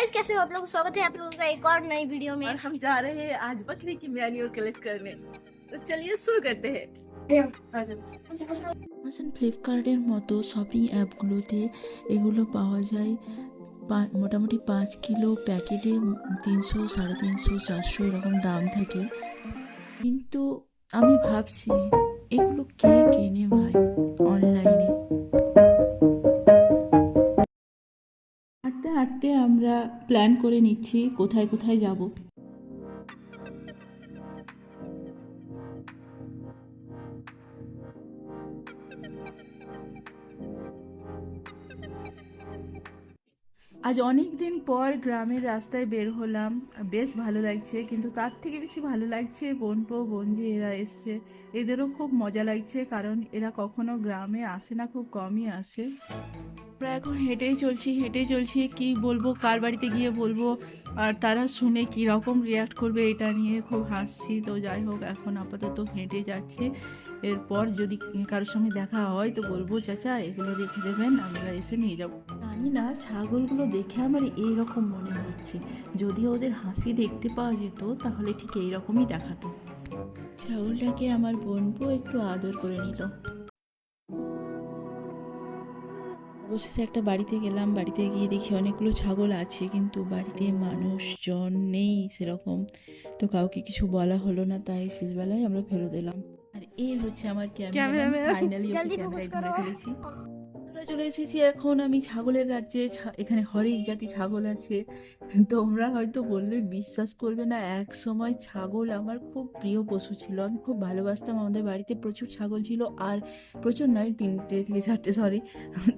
Guys कैसे हो आप लोग स्वागत है आप लोगों का एक और नई वीडियो में और हम जा रहे हैं आज बकरी की मैन्योर कलेक्ट करने तो चलिए शुरू करते हैं आ जाओ। অ্যামাজন ফ্লিপকার্টের মতো শপিং অ্যাপগুলোতে এগুলো পাওয়া যায় পা- মোটামুটি পাঁচ কিলো প্যাকেটে তিনশো সাড়ে তিনশো চারশো এরকম দাম থাকে কিন্তু আমি ভাবছি এগুলো কে কেনে ভাই অনলাইনে হাঁটতে আমরা প্ল্যান করে নিচ্ছি কোথায় কোথায় যাব। আজ অনেক দিন পর গ্রামের রাস্তায় বের হলাম। বেশ ভালো লাগছে, কিন্তু তার থেকে বেশি ভালো লাগছে বোনপো বোনজি এরা এসছে। এদেরও খুব মজা লাগছে, কারণ এরা কখনো গ্রামে আসে না, খুব কমই আসে। আমরা এখন হেঁটেই চলছি হেঁটেই চলছি। কি বলব কার বাড়িতে গিয়ে বলব? আর তারা শুনে কি রকম রিয়াক্ট করবে এটা নিয়ে খুব হাসছি। তো যাই হোক এখন আপাতত হেঁটে যাচ্ছি। এরপর যদি কারোর সঙ্গে দেখা হয় তো বলব চাচা এগুলো রেখে দেবেন আমরা এসে নিয়ে যাব। জানি না ছাগলগুলো দেখে আমার এইরকম মনে হচ্ছে। যদি ওদের হাসি দেখতে পাওয়া যেত তাহলে ঠিক এইরকমই দেখাতো। ছাগলটাকে আমার বোনপো একটু আদর করে নিল। অবশেষে একটা বাড়িতে গেলাম। বাড়িতে গিয়ে দেখি অনেকগুলো ছাগল আছে কিন্তু বাড়িতে মানুষজন নেই সেরকম। তো কাউকে কিছু বলা হলো না তাই শেষবেলায় আমরা ফেরত এলাম আর এই হচ্ছে আমার ক্যামেরা ফাইনালি ক্যামেরা ক্যামেরায় ধরে ফেলেছি। আমরা চলে এসেছি এখন আমি ছাগলের রাজ্যে। এখানে হরেক জাতি ছাগল আছে। তোমরা হয়তো বললে বিশ্বাস করবে না, এক সময় ছাগল আমার খুব প্রিয় পশু ছিল। আমি খুব ভালোবাসতাম। আমাদের বাড়িতে প্রচুর ছাগল ছিল আর প্রচুর নয়, তিনটে থেকে চারটে সরি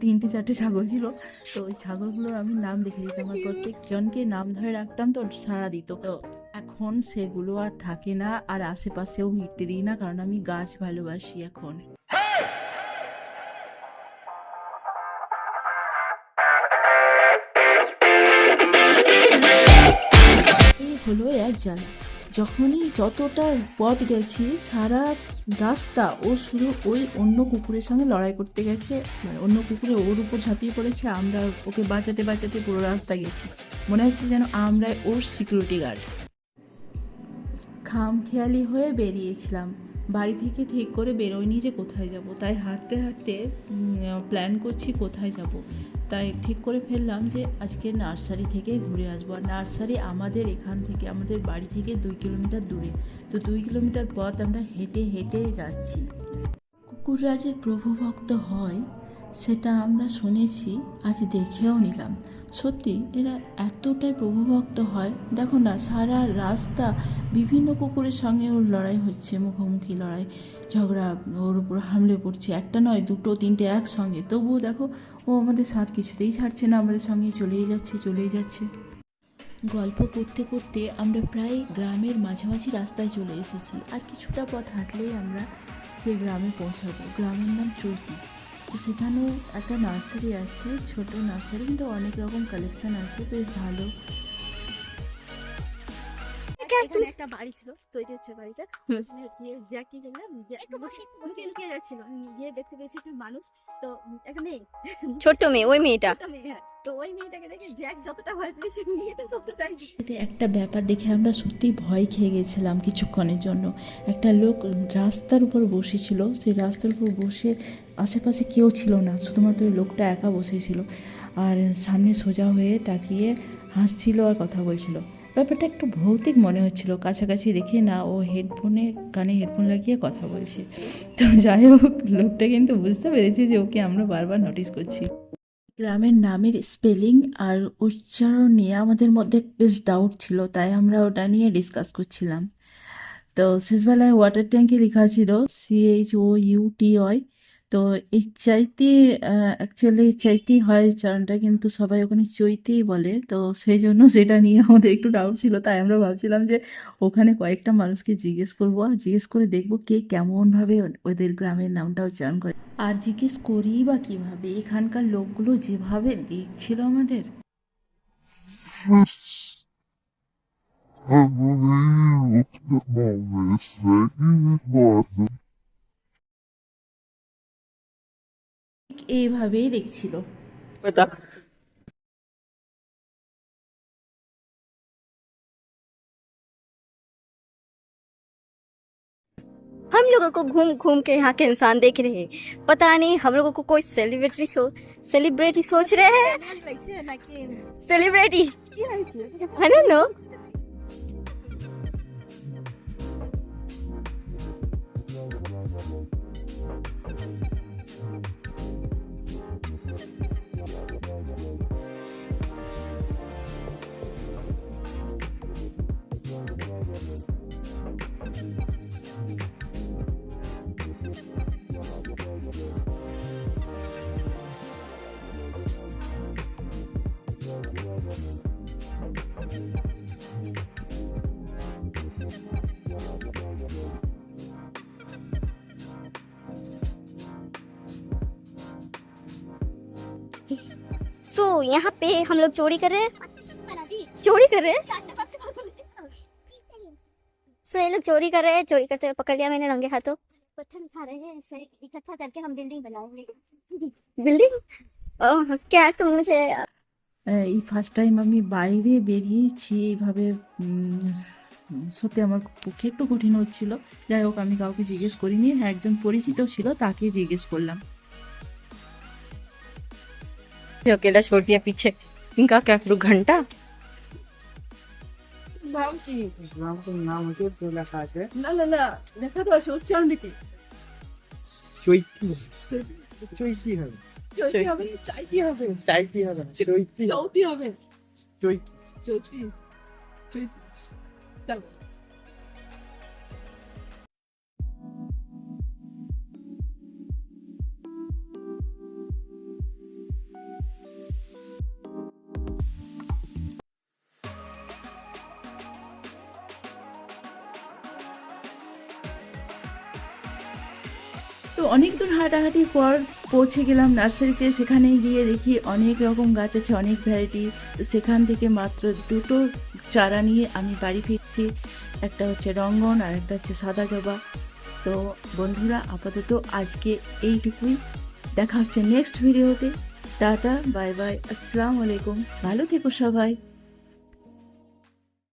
তিনটে, চারটে ছাগল ছিল। তো ওই ছাগলগুলোর আমি নাম দেখে দিতাম আর প্রত্যেকজনকে নাম ধরে রাখতাম তো, সাড়া দিত। তো এখন সেগুলো আর থাকে না, আর আশেপাশেও ভিড়তে দিই না, কারণ আমি গাছ ভালোবাসি এখন। হলো এক জ্বালা যখনই যতটা পথ গেছি, সারা রাস্তা ও শুধু ওই অন্য কুকুরের সঙ্গে লড়াই করতে গেছে। মানে অন্য কুকুরে ওর উপর ঝাঁপিয়ে পড়েছে, আমরা ওকে বাঁচাতে বাঁচাতে পুরো রাস্তা গেছি। মনে হচ্ছে যেন আমরাই ওর সিকিউরিটি গার্ড খামখেয়ালি হয়ে বেরিয়েছিলাম। বাড়ি থেকে ঠিক করে বেরোয়নি যে কোথায় যাব। তাই হাঁটতে হাঁটতে প্ল্যান করছি কোথায় যাব। তাই ঠিক করে ফেললাম যে আজকে নার্সারি থেকে ঘুরে আসব। আর নার্সারি আমাদের এখান থেকে, আমাদের বাড়ি থেকে দুই কিলোমিটার দূরে। তো দুই কিলোমিটার পথ আমরা হেঁটে হেঁটে যাচ্ছি। কুকুররা যে প্রভুভক্ত হয়, সেটা আমরা শুনেছি, আজ দেখেও নিলাম। সত্যি, এরা এতটাই প্রভুভক্ত হয়। দেখো না, সারা রাস্তা বিভিন্ন কুকুরের সঙ্গে ওর লড়াই হচ্ছে, মুখোমুখি লড়াই। ঝগড়া, ওর উপর হামলে পড়ছে, একটা নয়, দুটো, তিনটে একসঙ্গে। তবুও দেখো ও আমাদের সাথ কিছুতেই ছাড়ছে না, আমাদের সঙ্গে চলেই যাচ্ছে চলেই যাচ্ছে। গল্প করতে করতে আমরা প্রায় গ্রামের মাঝামাঝি রাস্তায় চলে এসেছি। আর কিছুটা পথ হাঁটলেই আমরা সেই গ্রামে পৌঁছাবো। গ্রামের নাম চৈতি তো সেখানে একটা নার্সারি আছে, ছোট নার্সারি, কিন্তু অনেক রকম কালেকশান আছে, বেশ ভালো। এখানে একটা বাড়ি ছিল তৈরি হচ্ছে বাড়িটা। জ্যাক লুকিয়ে যাচ্ছিল। গিয়ে দেখতে পেয়েছি একটা মানুষ তো একটা মেয়ে। ছোট্ট মেয়ে ওই মেয়েটা। হ্যাঁ। তো ওই মেয়েটাকে দেখে জ্যাক যতটা ভয় পেয়েছে মেয়েটা ততটাই একটা ব্যাপার দেখে আমরা সত্যি ভয় খেয়ে গেছিলাম কিছুক্ষণের জন্য। একটা লোক রাস্তার উপর বসেছিল। সেই রাস্তার উপর বসে আশেপাশে কেউ ছিল না শুধুমাত্র ওই লোকটা একা বসেছিল। আর সামনে সোজা হয়ে তাকিয়ে হাসছিল আর কথা বলছিল। ব্যাপারটা একটু ভৌতিক মনে হচ্ছিল। কাছাকাছি দেখে না, ও হেডফোনে কানে হেডফোন লাগিয়ে কথা বলছে। তো যাই হোক, লোকটা কিন্তু বুঝতে পেরেছি যে ওকে আমরা বারবার নোটিস করছি। গ্রামের নামের স্পেলিং আর উচ্চারণ নিয়ে আমাদের মধ্যে বেশ ডাউট ছিল, তাই আমরা ওটা নিয়ে ডিসকাস করছিলাম। তো শেষবেলায় ওয়াটার ট্যাঙ্কে লেখা ছিল C H O U T Y তো এই চাইতে অ্যাকচুয়ালি চাইতেই হয় উচ্চারণটা কিন্তু সবাই ওখানে চৈতেই বলে। তো সেই জন্য সেটা নিয়ে আমাদের একটু ডাউট ছিল, তাই আমরা ভাবছিলাম যে ওখানে কয়েকটা মানুষকে জিজ্ঞেস করব আর জিজ্ঞেস করে দেখব কে কেমনভাবে ওদের গ্রামের নামটা উচ্চারণ করে। আর জিজ্ঞেস করি বা কীভাবে? এখানকার লোকগুলো যেভাবে দেখছিল আমাদের। ঠিক এইভাবেই हम लोगों को घूम घूम के यहाँ के इंसान देख रहे हैं। पता नहीं हम लोगों को कोई सेलिब्रिटी सो, सेलिब्रिटी सोच रहे हैं? Celebrity I don't know सो यहाँ पे हम लोग चोरी कर रहे हैं चोरी कर रहे हैं सो ये लोग चोरी कर रहे हैं चोरी करते हुए पकड़ लिया मैंने रंगे हाथों पत्थर उठा रहे हैं इसे इकट्ठा करके हम बिल्डिंग बनाएंगे बिल्डिंग ओह क्या तुम मुझे এই ফার্স্ট টাইম আমি বাইরে বেরিয়েছি এইভাবে উম, সত্যি আমার পক্ষে একটু কঠিন হচ্ছিল যাই হোক আমি কাউকে জিজ্ঞেস করিনি হ্যাঁ একজন পরিচিত ছিল তাকে জিজ্ঞেস করলাম अकेला छोड़ दिया पीछे इनका क्या करूँ घंटा না না না লেখা তো আছে উচ্চারণ কি চৈতি চৈতি হবে চলতি হবে চাইতে হবে চাইতি হবে চৈতি চৌতি হবে চৈতি চৌতি চৈতি চলো অনেক দূর হাঁটাহাঁটির পর পৌঁছে গেলাম নার্সারিতে। সেখানে গিয়ে দেখি অনেক রকম গাছ আছে, অনেক ভ্যারাইটি তো সেখান থেকে মাত্র দুটো চারা নিয়ে আমি বাড়ি ফিরছি। একটা হচ্ছে রঙ্গন আর একটা হচ্ছে সাদা জবা। তো বন্ধুরা, আপাতত আজকে এইটুকুই। দেখা হচ্ছে নেক্সট ভিডিওতে টাটা বাই বাই আসসালামু আলাইকুম। ভালো থেকো সবাই।